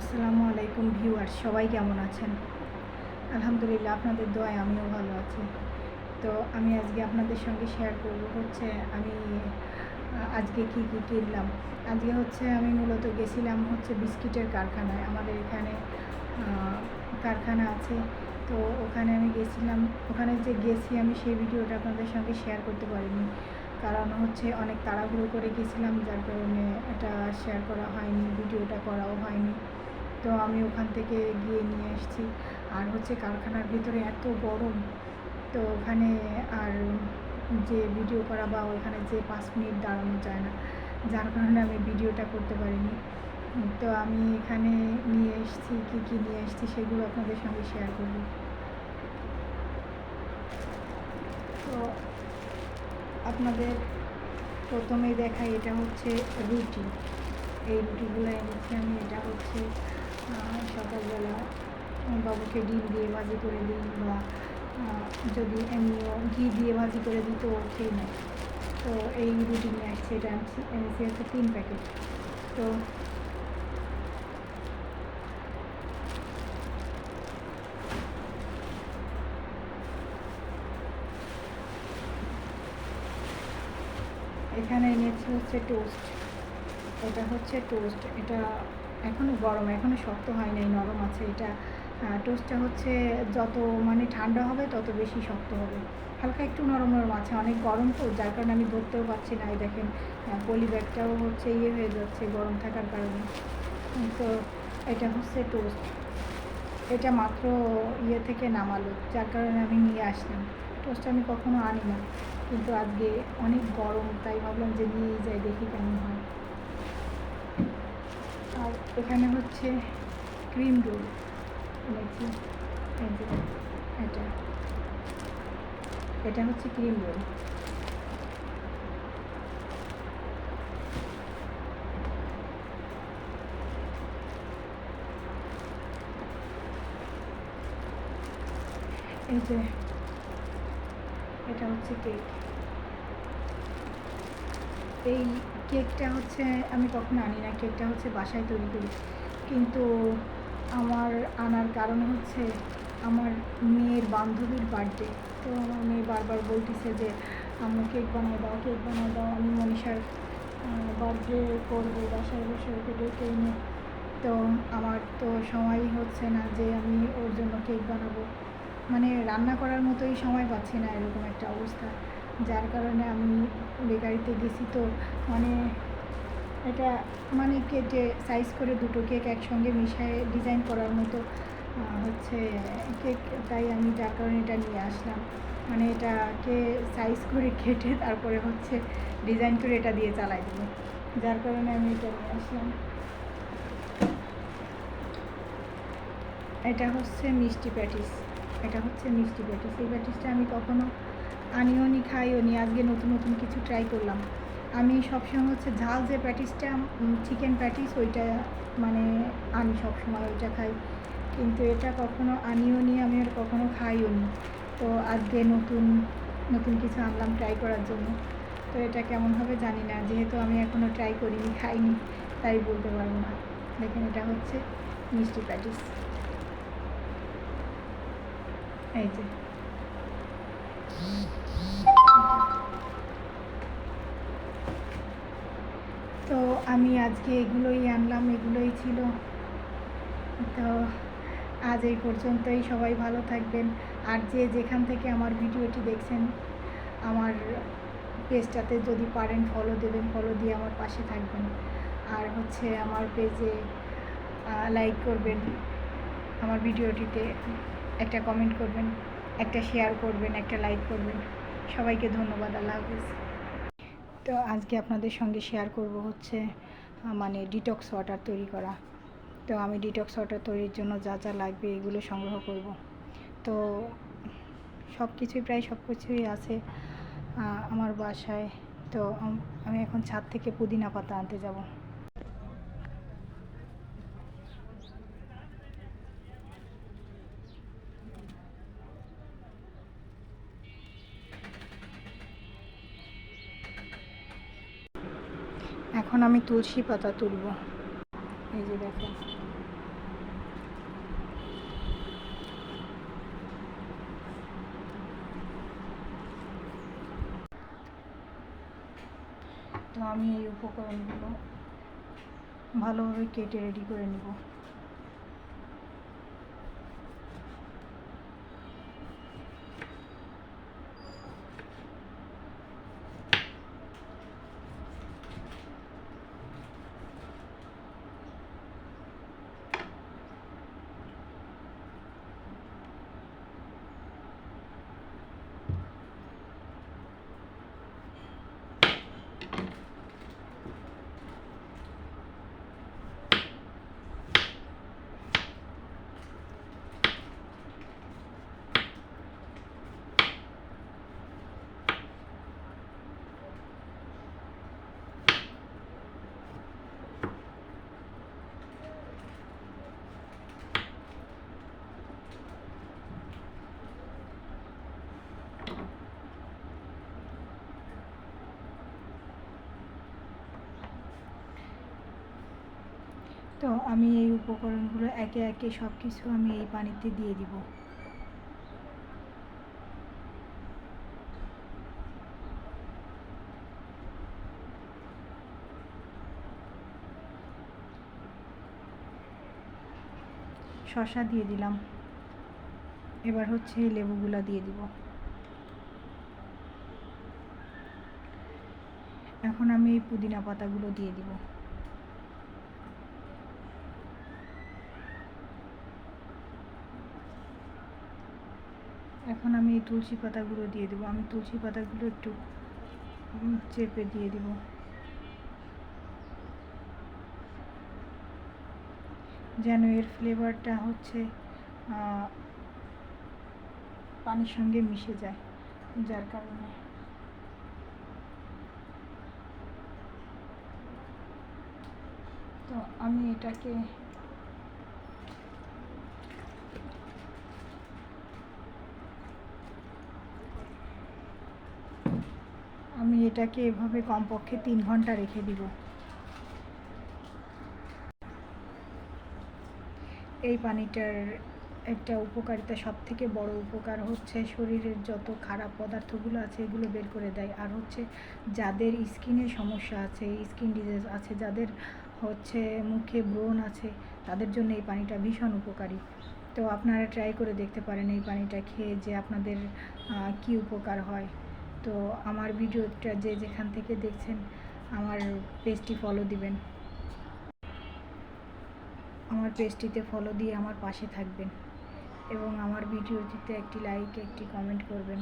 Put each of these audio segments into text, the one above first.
আসসালামু আলাইকুম ভিউয়ার সবাই কেমন আছেন? আলহামদুলিল্লাহ, আপনাদের দোয়ায় আমিও ভালো আছি। তো আমি আজকে আপনাদের সঙ্গে শেয়ার করব হচ্ছে, আমি আজকে কি কি কিনলাম? আজকে হচ্ছে আমি মূলত গেছিলাম হচ্ছে বিস্কিটের কারখানায়। আমাদের এখানে কারখানা আছে। তো ওখানে আমি গেছিলাম, ওখানে যে গেছি আমি সেই ভিডিওটা আপনাদের সঙ্গে শেয়ার করতে পারিনি। কারণ হচ্ছে অনেক তাড়াহুড়ো করে গেছিলাম, যার কারণে এটা শেয়ার করা হয়নি, ভিডিওটা করাও হয়নি। তো আমি ওখান থেকে গিয়ে নিয়ে এসেছি। আর হচ্ছে কারখানার ভিতরে এত গরম, তো ওখানে আর যে ভিডিও করা বা ওখানে যে পাঁচ মিনিট দাঁড়ানো যায় না। যার কারণে আমি ভিডিওটা করতে পারিনি। তো আমি এখানে নিয়ে এসেছি, কী কী নিয়ে এসেছি সেগুলো আপনাদের সঙ্গে শেয়ার করব। তো আপনাদের প্রথমেই দেখাই এটা হচ্ছে রুটি। এই রুটিগুলো এনেছি আমি, এটা হচ্ছে সকালবেলা বাবুকে ডিম দিয়ে ভাজি করে দিই বা যদি এমনিও ঘি দিয়ে ভাজি করে দিই, তো খেয়ে নেয়। তো এই রুটি নিয়ে আসছি, এটা এনেছি হচ্ছে তিন প্যাকেট। তো এখানে এনেছি হচ্ছে টোস্ট এটা হচ্ছে টোস্ট এটা এখনও গরম এখনও শক্ত হয় নাই, নরম আছে এটা। টোস্টটা হচ্ছে যত মানে ঠান্ডা হবে তত বেশি শক্ত হবে। হালকা একটু নরম নরম আছে, অনেক গরম তো, যার কারণে আমি ধরতেও পারছি না। এই দেখেন পলি ব্যাগটাও হচ্ছে ইয়ে হয়ে যাচ্ছে, গরম থাকার কারণে। তো এটা হচ্ছে টোস্ট এটা মাত্র ইয়ে থেকে নামালো, যার কারণে আমি নিয়ে আসলাম। টোস্ট আমি কখনো আনি না, কিন্তু আজকে অনেক গরম, তাই ভাবলাম যে নিয়ে যাই, দেখি কেমন হয়। আর এখানে হচ্ছে ক্রিম রোল এনেছি। এটা। এটা হচ্ছে ক্রিম রোল এই যে এটা হচ্ছে কেক এই কেকটা হচ্ছে, আমি কখনো আনি না, কেকটা হচ্ছে বাসায় তৈরি করি। কিন্তু আমার আনার কারণ হচ্ছে আমার মেয়ের বান্ধবীর বার্থডে। তো আমার মেয়ে বারবার বলতেছে যে আমি কেক বানায় দাও, কেক বানায় দাও, আমি মনীষার বার্থডে করব, বাসায় বসে ওকে ডেকে এনে। তো আমার তো সময়ই হচ্ছে না যে আমি ওর জন্য কেক বানাবো। মানে রান্না করার মতোই সময় পাচ্ছি না, এরকম একটা অবস্থা। যার কারণে আমি বেকারিতে গেছি তো মানে এটা মানে কেটে সাইজ করে দুটো কেক একসঙ্গে মিশিয়ে ডিজাইন করার মতো হচ্ছে কেক, তাই আমি যার কারণে এটা নিয়ে আসলাম। মানে এটাকে সাইজ করে কেটে তারপরে হচ্ছে ডিজাইন করে এটা দিয়ে চালাই দেবো যার কারণে আমি এটা নিয়ে আসলাম। এটা হচ্ছে মিষ্টি প্যাটিস। এটা হচ্ছে মিষ্টি প্যাটিস। এই প্যাটিসটা আমি কখনো আনিও নি, খাইও নি, আজকে নতুন নতুন কিছু ট্রাই করলাম। আমি সবসময় হচ্ছে ঝাল যে প্যাটিসটা চিকেন প্যাটিস ওইটা মানে আনি সবসময়, ওইটা খাই। কিন্তু এটা কখনো আনিও নি, আমি আর কখনো খাইও নি। তো আজকে নতুন নতুন কিছু আনলাম ট্রাই করার জন্য। তো এটা কেমন হবে জানি না, যেহেতু আমি এখনও ট্রাই করিনি, খাইনি, তাই বলতে পারব না। দেখেন এটা হচ্ছে মিষ্টি প্যাটিস এই যে। আজকে এগুলোই আনলাম, এগুলোই ছিল। তো আজ এই পর্যন্তই, সবাই ভালো থাকবেন। আর যে যেখান থেকে আমার ভিডিওটি দেখছেন, আমার পেজটাতে যদি পারেন ফলো দেবেন ফলো দিয়ে আমার পাশে থাকবেন। আর হচ্ছে আমার পেজে লাইক করবেন আমার ভিডিওটিতে, একটা কমেন্ট করবেন, একটা শেয়ার করবেন, একটা লাইক করবেন। সবাইকে ধন্যবাদ, আল্লাহ হাফিজ। তো আজকে আপনাদের সঙ্গে শেয়ার করব হচ্ছে মানে ডিটক্স ওয়াটার তৈরি করা। তো আমি ডিটক্স ওয়াটার তৈরির জন্য যা যা লাগবে এগুলো সংগ্রহ করব। তো সব কিছুই প্রায় সব কিছুই আছে আমার বাসায়। তো আমি এখন ছাদ থেকে পুদিনা পাতা আনতে যাব। এখন আমি তুলসী পাতা তুলব। এই যে দেখো তো আমি এই উপকরণগুলো ভালোভাবে কেটে রেডি করে নেব। তো আমি এই উপকরণগুলো একে একে সব কিছু আমি এই পানিতে দিয়ে দিব। শসা দিয়ে দিলাম। এবার হচ্ছে এই লেবুগুলা দিয়ে দিব। এখন আমি এই পুদিনা পাতাগুলো দিয়ে দিব। এখন আমি তুলসী পাতাগুলো দিয়ে দেবো। আমি তুলসী পাতাগুলো একটু চেপে দিয়ে দিব। যেন এর ফ্লেভারটা হচ্ছে পানির সঙ্গে মিশে যায়, যার কারণে। তো আমি এটাকে আমি এটাকে এভাবে কমপক্ষে তিন ঘণ্টা রেখে দিব। এই পানিটার একটা উপকারিতা সব থেকে বড় উপকার হচ্ছে শরীরের যত খারাপ পদার্থগুলো আছে এগুলো বের করে দেয়। আর হচ্ছে যাদের স্কিনের সমস্যা আছে, স্কিন ডিজিজ আছে, যাদের হচ্ছে মুখে ব্রণ আছে, তাদের জন্য এই পানিটা ভীষণ উপকারী। তো আপনারা ট্রাই করে দেখতে পারেন এই পানিটা খেয়ে যে আপনাদের কী উপকার হয়। তো আমার ভিডিওটা যে যেখান থেকে দেখছেন, আমার পেজটি ফলো দিবেন। আমার পেজটিতে ফলো দিয়ে আমার পাশে থাকবেন এবং আমার ভিডিওটিতে একটি লাইক একটি কমেন্ট করবেন।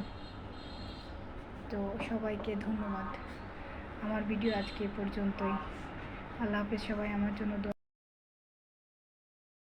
তো সবাইকে ধন্যবাদ। আমার ভিডিও আজকে পর্যন্তই। আল্লাহ হাফেজ, সবাই আমার জন্য